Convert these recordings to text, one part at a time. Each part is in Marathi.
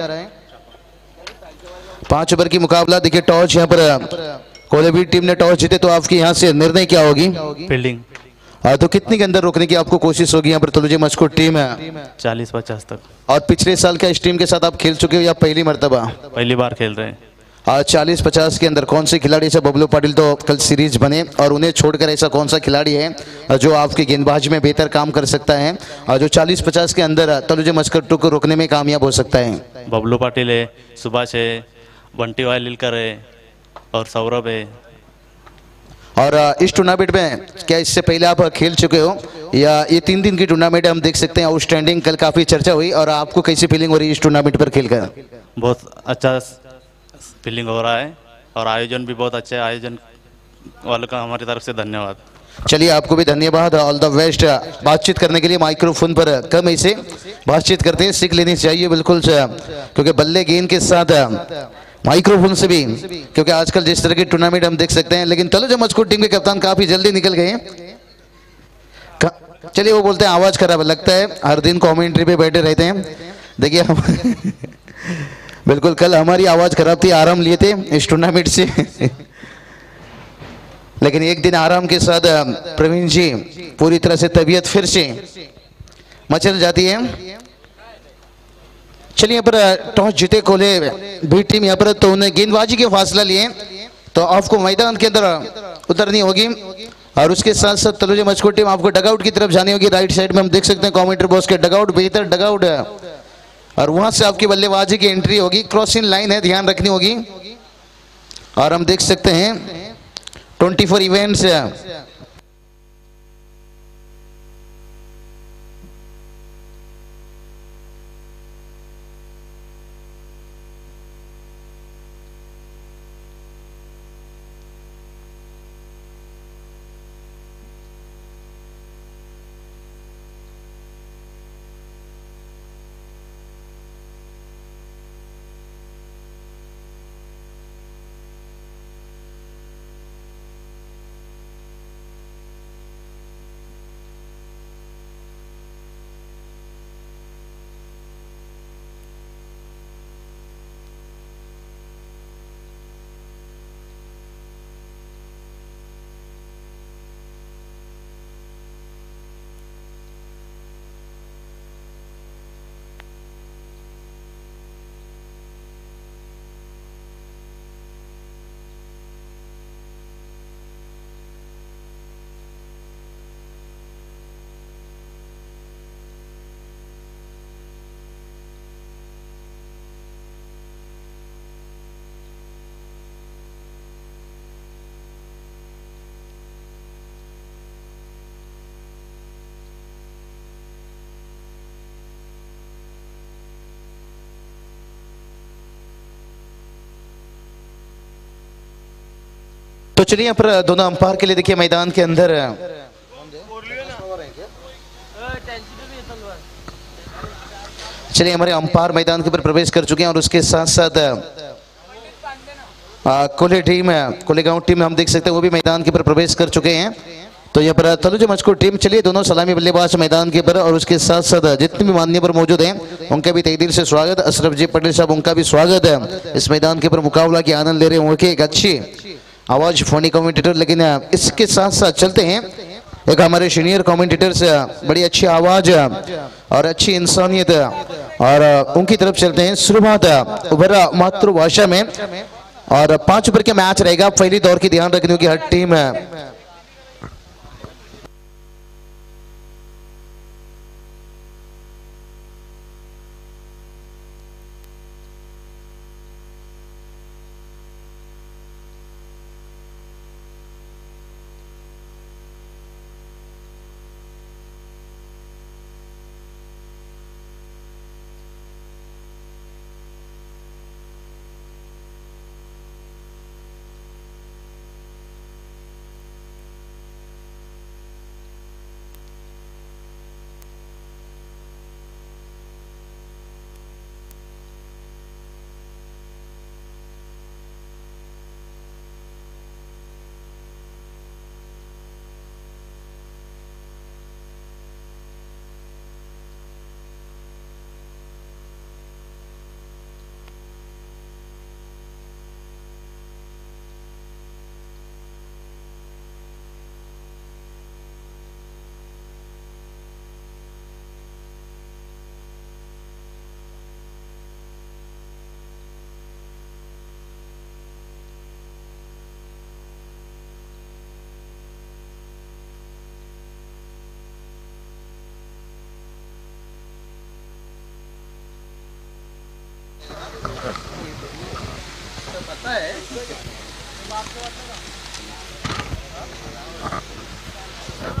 है। पाँच ओवर की मुकाबला देखिए टॉस यहाँ पर कोलेबी टीम ने टॉस जीते तो आपकी यहाँ से निर्णय क्या होगी? फील्डिंग। हाँ, तो कितने के अंदर रोकने की आपको कोशिश होगी यहाँ पर? तुलुजे मस्को टीम है। चालीस पचास तक। और पिछले साल क्या इस टीम के साथ आप खेल चुके हो या पहली मरतबा? पहली बार खेल रहे हैं। चालीस पचास के अंदर कौन से खिलाड़ी से बबलू पाटिल तो कल सीरीज़ बने और उन्हें छोड़कर ऐसा कौन सा खिलाड़ी है जो आपकी गेंदबाजी में बेहतर काम कर सकता है? और जो चालीस पचास के अंदर तलुजे मस्कट्टू को रोकने में कामयाब हो सकता है। बबलू पाटिल है सुभाष है बंटी वायलिलकर है और सौरभ है। और इस टूर्नामेंट में क्या इससे पहले आप खेल चुके हो? या ये तीन दिन की टूर्नामेंट हम देख सकते हैं आउटस्टैंडिंग कल काफ़ी चर्चा हुई और आपको कैसी फीलिंग हो रही है इस टूर्नामेंट पर खेलकर? बहुत अच्छा फीलिंग हो रहा है और आयोजन भी बहुत अच्छा है। आयोजन वालों का हमारी तरफ़ से धन्यवाद। चलिए, आपको भी धन्यवाद। ऑल द बेस्ट बातचीत करने के लिए माइक्रोफोन पर कम ऐसे बातचीत करते हैं। सीख लेनी चाहिए, बिल्कुल क्योंकि बल्ले गेंद के साथ, माइक्रोफोन से भी, क्योंकि आजकल जिस तरह की टूर्नामेंट हम देख सकते हैं, लेकिन तलो मस्को टीम के कप्तान काफ़ी जल्दी निकल गए चलिए, वो बोलते हैं, आवाज़ खराब लगता है, हर दिन कमेंट्री पे बैठे रहते हैं। देखिए, हम बिल्कुल, कल हमारी आवाज़ खराब थी, आराम लिए थे इस टूर्नामेंट से। लेकिन एक दिन आराम के साथ प्रवीण जी पूरी तरह से तबीयत फिर से मचल जाती है। चलिए पर टॉस जीते कोले भी टीम यहाँ पर तो उन्हें गेंदबाजी के फासला लिए। तो आपको मैदान के अंदर उतरनी होगी और उसके साथ साथ तलुजे मचको टीम आपको डगआउट की तरफ़ जानी होगी। राइट साइड में हम देख सकते हैं कॉमेंटर बॉस के डगआउट बेहतर डगआउट और वहां से आपकी बल्लेबाजी की एंट्री होगी। क्रॉसिंग लाइन है ध्यान रखनी होगी। और हम देख सकते हैं ट्वेंटी फोर इवेंट्स चलिए यहाँ पर दोनों अंपायर के लिए देखिए मैदान के अंदर। चलिए हमारे अंपायर मैदान के ऊपर प्रवेश कर चुके हैं और उसके साथ साथ कोले टीम है कोले गाँव टीम हम देख सकते हैं वो भी मैदान के ऊपर प्रवेश कर चुके हैं। तो यहाँ पर तनुज मचको टीम, चलिए दोनों सलामी बल्लेबाज मैदान के ऊपर और उसके साथ साथ जितने भी मान्य पर मौजूद हैं, उनका भी तय दिल से स्वागत। अशरफ जी पटेल साहब, उनका भी स्वागत है। इस मैदान के ऊपर मुकाबला के आनंद ले रहे हैं, उनके एक अच्छी आवाज़ फोनी कमेंटेटर लेकिन इसके साथ साथ चलते हैं। एक हमारे सीनियर कमेंटेटर्स बड़ी अच्छी आवाज़ और अच्छी इंसानियत और उनकी तरफ़ चलते हैं। शुरुआत उभरा मातृभाषा में, और पाँच ओवर के मैच रहेगा। पहली दौर की ध्यान रखने की हर टीम है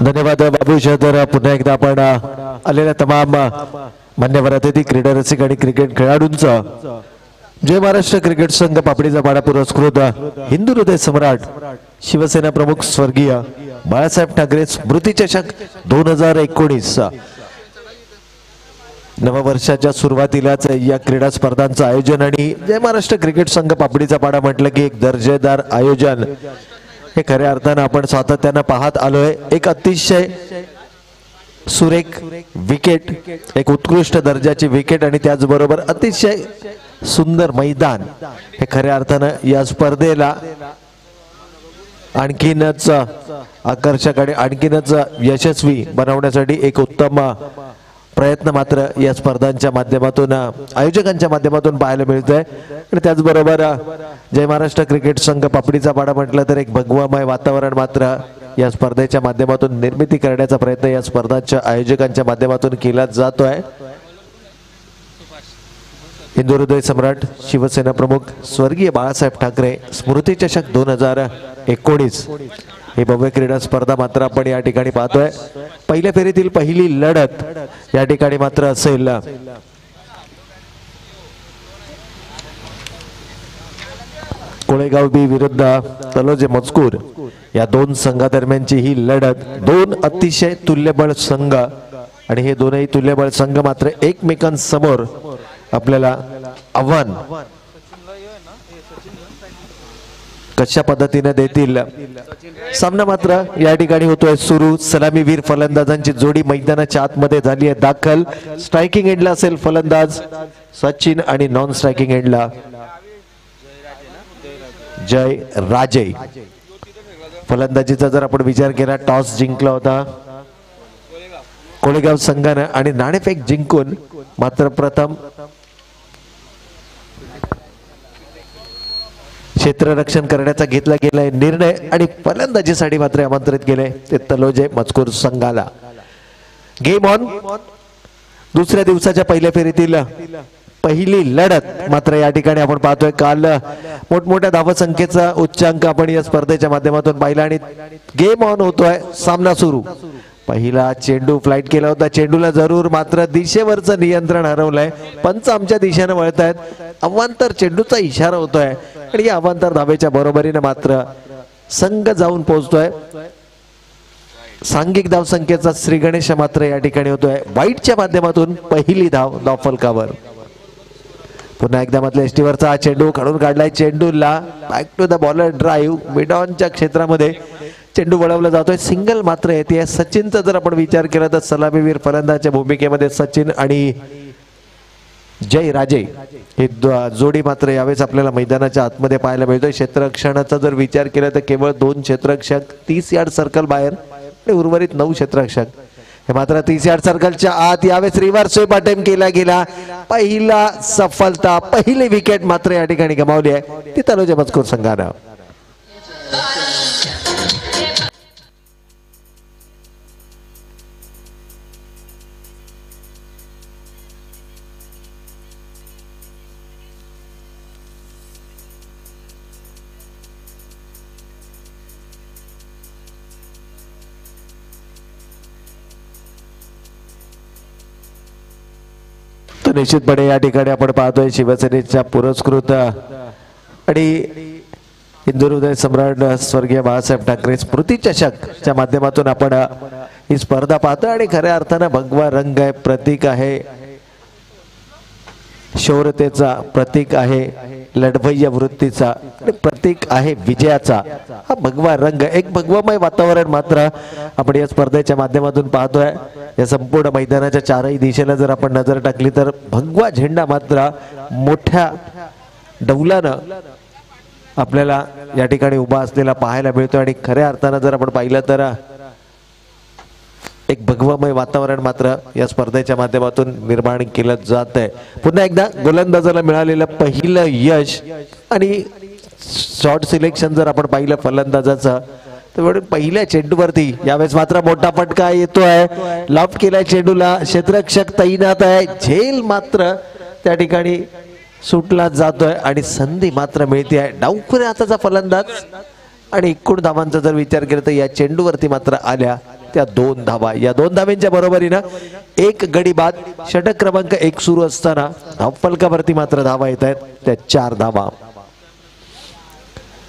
धन्यवाद बाबू शहर पुन्हा एकदा आपण आलेल्या तमाम मान्यवर अतिथी क्रीडा रसिक आणि क्रिकेट खेळाडूंचं जय महाराष्ट्र क्रिकेट संघ पापडीचा पाडा पुरस्कृत हिंदू हृदय सम्राट शिवसेना प्रमुख स्वर्गीय बाळासाहेब ठाकरे स्मृती चषक दोन हजार एकोणीस नववर्षाच्या सुरुवातीलाच या क्रीडा स्पर्धांचं आयोजन आणि जय महाराष्ट्र क्रिकेट संघ पापडीचा पाडा म्हटलं की एक दर्जेदार आयोजन. हे खऱ्या अर्थानं आपण सातत्यानं पाहत आलोय. एक अतिशय सुरेख विकेट एक उत्कृष्ट दर्जाची विकेट आणि त्याचबरोबर अतिशय सुंदर मैदान. हे खऱ्या अर्थानं या स्पर्धेला आणखीनच आकर्षक आणि आणखीनच यशस्वी बनवण्यासाठी एक उत्तम प्रयत्न मात्र या स्पर्धांच्या माध्यमातून आयोजकांच्या माध्यमातून पाहायला मिळतोय. आणि त्याचबरोबर जय महाराष्ट्र क्रिकेट संघ पापडीचा पाडा म्हटलं तर एक भगवामय वातावरण मात्र या स्पर्धेच्या माध्यमातून निर्मिती करण्याचा प्रयत्न या स्पर्धांच्या आयोजकांच्या माध्यमातून केला जातोय. हिंदू हृदय सम्राट शिवसेना प्रमुख स्वर्गीय बाळासाहेब ठाकरे स्मृती चषक दोन हजार एकोणीस. ही भव्य क्रीडा स्पर्धा मात्र आपण या ठिकाणी पाहतोय. पहिल्या फेरीतील पहिली लढत या ठिकाणी मात्र असेल. कोळेगाव बी विरुद्ध तलोजे मजकूर या दोन संघादरम्यानची ही लढत. दोन अतिशय तुल्यबळ संघ आणि हे दोनही तुल्यबळ संघ मात्र एकमेकांसमोर आपल्याला आव्हान कशा पद्धतीने देतील? सामना मात्र या ठिकाणी होतोय सुरू. सलामीवीर फलंदाजांची जोडी मैदानाच्या आतमध्ये झाली आहे. दाखल स्ट्रायकिंग एंडला असेल फलंदाज. सचिन आणि नॉन स्ट्रायकिंग एंडला जय राजे. फलंदाजीचा जर आपण विचार केला टॉस जिंकला होता. कोळेगाव संघानं आणि नाणेफेक जिंकून मात्र प्रथम क्षेत्ररक्षण करण्याचा घेतला गेलाय निर्णय आणि फलंदाजीसाठी मात्र आमंत्रित केले ते तलोजे मजकूर संघाला. गेम ऑन दुसऱ्या दिवसाच्या पहिल्या फेरीतील पहिली लढत मात्र या ठिकाणी आपण पाहतोय. काल मोठमोठ्या धावसंख्येचा उच्चांक आपण या स्पर्धेच्या माध्यमातून पाहिला आणि गेम ऑन होतोय. सामना सुरू. पहिला चेंडू फ्लाईट केला होता. चेंडूला जरूर मात्र दिशेवरचं नियंत्रण हरवलंय. पंच आमच्या दिशेनं वळतायत. अवांतर चेंडूचा इशारा होतोय. आणि या अवांतर धावेच्या बरोबरीने मात्र संघ जाऊन पोहोचतोय. सांघिक धाव संख्येचा श्री गणेश मात्र या ठिकाणी होतोय. वाईटच्या माध्यमातून पहिली धाव धाव फलकावर पुन्हा एकदा मधल्या एसटीवरचा हा चेंडू काढून काढलाय. चेंडूला back to the bowler drive मिडॉनच्या क्षेत्रामध्ये चेंडू वळवला जातोय. सिंगल मात्र येते सचिनचा जर आपण विचार केला तर सलामीवीर फलंदाच्या भूमिकेमध्ये सचिन आणि जय राजे ही जोडी मात्र यावेळेस आपल्याला मैदानाच्या आतमध्ये पाहायला मिळतोय. क्षेत्ररक्षणाचा जर विचार केला तर केवळ दोन क्षेत्ररक्षक तीस यार्ड सर्कल बाहेर आणि उर्वरित नऊ क्षेत्ररक्षक. हे मात्र तीस यार्ड सर्कलच्या आत यावेळेस रिव्हर्स स्वीप अटेम्प्ट केला गेला. पहिला सफलता पहिली विकेट मात्र या ठिकाणी गमावली आहे. ती तलोजा मजकूर संघानं. निश्चितपणे या ठिकाणी आपण पाहतोय शिवसेनेच्या पुरस्कृत आणि हिंदू हृदय सम्राट स्वर्गीय बाळासाहेब ठाकरे स्मृती चषकच्या माध्यमातून आपण ही स्पर्धा पाहतोय. आणि खऱ्या अर्थानं भगवा रंग आहे प्रतीक आहे. शौर्यतेचा प्रतीक आहे लढवय्य वृत्तीचा आणि प्रतीक आहे विजयाचा. हा भगवा रंग एक भगवामय वातावरण मात्र आपण या स्पर्धेच्या माध्यमातून पाहतोय. या संपूर्ण मैदानाच्या चारही दिशेला जर आपण नजर टाकली तर भगवा झेंडा मात्र मोठ्या डौलानं आपल्याला या ठिकाणी उभा असलेला पाहायला मिळतो आणि खऱ्या अर्थानं जर आपण पाहिलं तर एक भगवामय वातावरण मात्र या स्पर्धेच्या माध्यमातून निर्माण केलं जात आहे पुन्हा एकदा गोलंदाजाला मिळालेलं पहिलं यश आणि शॉर्ट सिलेक्शन जर आपण पाहिलं फलंदाजाचं तर पहिल्या चेंडूवरती यावेळेस मात्र मोठा फटका येतोय. लॉफ केला चेंडूला. क्षेत्ररक्षक तैनात आहे. झेल मात्र त्या ठिकाणी सुटला जातोय आणि संधी मात्र मिळते आहे. डावखुऱ्या हाताचा फलंदाज आणि एकूण धावांचा जर विचार केला तर या चेंडूवरती मात्र आल्या. त्या दोन धावा. या दोन धाव्यांच्या बरोबरीनं एक गडी बाद षटक क्रमांक एक सुरू असताना धावफलकावरती मात्र धावा येत आहेत. त्या चार धावा.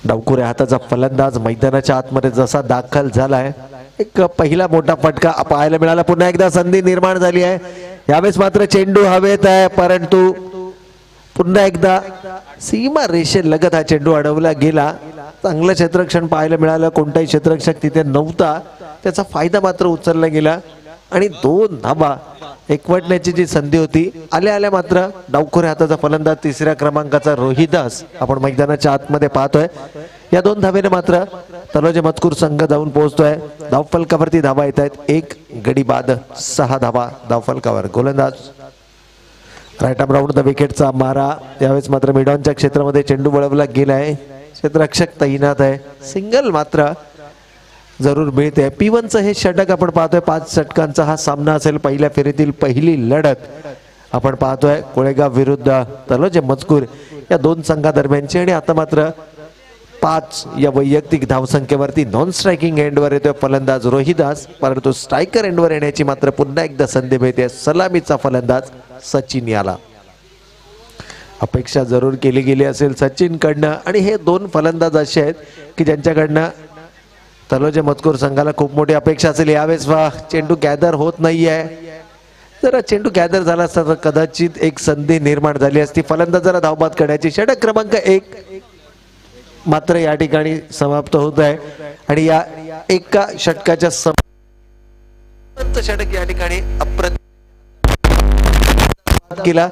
डावकुऱ्या हाताचा फलंदाज मैदानाच्या आतमध्ये जसा दाखल झालाय एक पहिला मोठा फटका पाहायला मिळाला. पुन्हा एकदा संधी निर्माण झाली आहे. यावेळेस मात्र चेंडू हवेत आहे परंतु पुन्हा एकदा सीमा रेषे लगत हा चेंडू अडवला गेला. चांगलं क्षेत्रक्षण पाहायला मिळालं. कोणताही क्षेत्रक्षक तिथे नव्हता. त्याचा फायदा मात्र उचलला गेला. आणि दोन धाबा एकवटण्याची जी संधी होती आल्या आल्या मात्र डावखोऱ्या हाताचा फलंदाज तिसऱ्या क्रमांकाचा रोहिदास आपण मैदानाच्या आतमध्ये पाहतोय. या दोन धावेने मात्र तलोजे मजकूर संघ जाऊन पोहोचतोय. धावफलकावरती धावा येत आहेत. एक गडी बाद सहा धावा धावफलकावर. गोलंदाज राईट आम राऊंड द विकेटचा मारा. यावेळेस मात्र मिडॉनच्या क्षेत्रामध्ये चेंडू वळवला गेलाय. क्षेत्ररक्षक तैनात आहे. सिंगल मात्र जरूर मिळते. पी वनचं हे षटक आपण पाहतोय. पाच षटकांचा हा सामना असेल. पहिल्या फेरीतील पहिली लढत आपण पाहतोय. कोळेगाव विरुद्ध तलोजे मजकूर या दोन संघादरम्यानची आणि आता मात्र पाच या वैयक्तिक धावसंख्येवरती नॉन स्ट्रायकिंग एंडवर येतोय फलंदाज रोहिदास. परंतु स्ट्रायकर एंडवर येण्याची मात्र पुन्हा एकदा संधी मिळते. सलामीचा फलंदाज सचिन याला. अपेक्षा जरूर केली गेली असेल सचिन कडनं आणि हे दोन फलंदाज असे आहेत की ज्यांच्याकडनं तलोजे मजकूर संघाला खूप मोठी अपेक्षा असेल. यावेळेस वा चेंडू गॅदर होत नाही आहे जरा चेंडू गॅदर झाला असता तर कदाचित एक संधी निर्माण झाली असती. फलंदाजाला धावबाद करण्याची षटक क्रमांक एक मात्र या ठिकाणी समाप्त होत आहे. आणि या एका षटकाच्या सम षटक या ठिकाणी केला.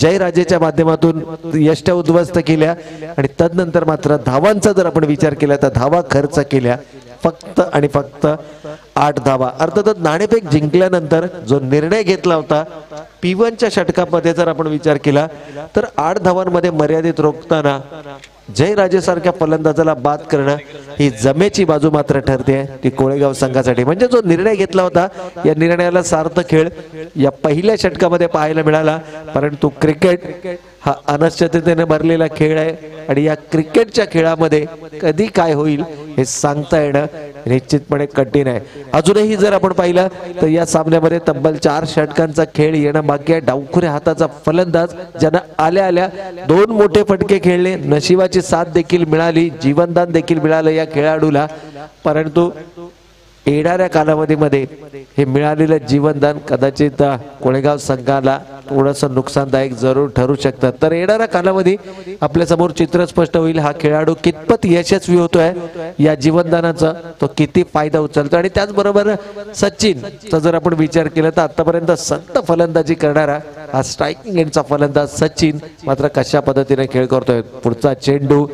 जयराजेच्या माध्यमातून यष्ट उद्ध्वस्त केल्या. आणि तदनंतर मात्र धावांचा जर आपण विचार केला तर धावा खर्च केल्या. फक्त आणि फक्त आठ धावा. अर्थातच नाणेफेक जिंकल्यानंतर जो निर्णय घेतला होता पी वनच्या षटकामध्ये जर आपण विचार केला तर आठ धावांमध्ये मर्यादित रोखताना जयराजेसारख्या फलंदाजाला बाद करणं ही जमेची बाजू मात्र ठरते ती कोळेगाव संघासाठी. म्हणजे जो निर्णय घेतला होता या निर्णयाला सार्थ खेळ या पहिल्या षटकामध्ये पाहायला मिळाला. परंतु क्रिकेट हा अनिश्चिततेने भरलेला खेळ आहे आणि या क्रिकेटच्या खेळामध्ये कधी काय होईल हे सांगता येणं निश्चितपणे कठीण आहे. अजूनही जर आपण पाहिलं तर या सामन्यामध्ये तब्बल चार षटकांचा खेळ येणं बाकी आहे. डावखुऱ्या हाताचा फलंदाज ज्यानं आल्या आल्या दोन मोठे फटके खेळले. नशिबाची साथ देखील मिळाली जीवनदान देखील मिळालं या खेळाडूला. परंतु येणाऱ्या कालावधीमध्ये हे मिळालेलं जीवनदान कदाचित कोळेगाव संघाला थोडंसं नुकसानदायक जरूर ठरू शकतं. तर येणारा कालावधी आपल्यासमोर चित्र स्पष्ट होईल. हा खेळाडू कितपत यशस्वी होतोय या जीवनदानाचा तो किती फायदा उचलतो आणि त्याचबरोबर सचिनचा जर आपण विचार केला तर आतापर्यंत संत फलंदाजी करणारा हा स्ट्रायकिंग एंडचा फलंदाज सचिन मात्र कशा पद्धतीने खेळ करतोय. पुढचा चेंडू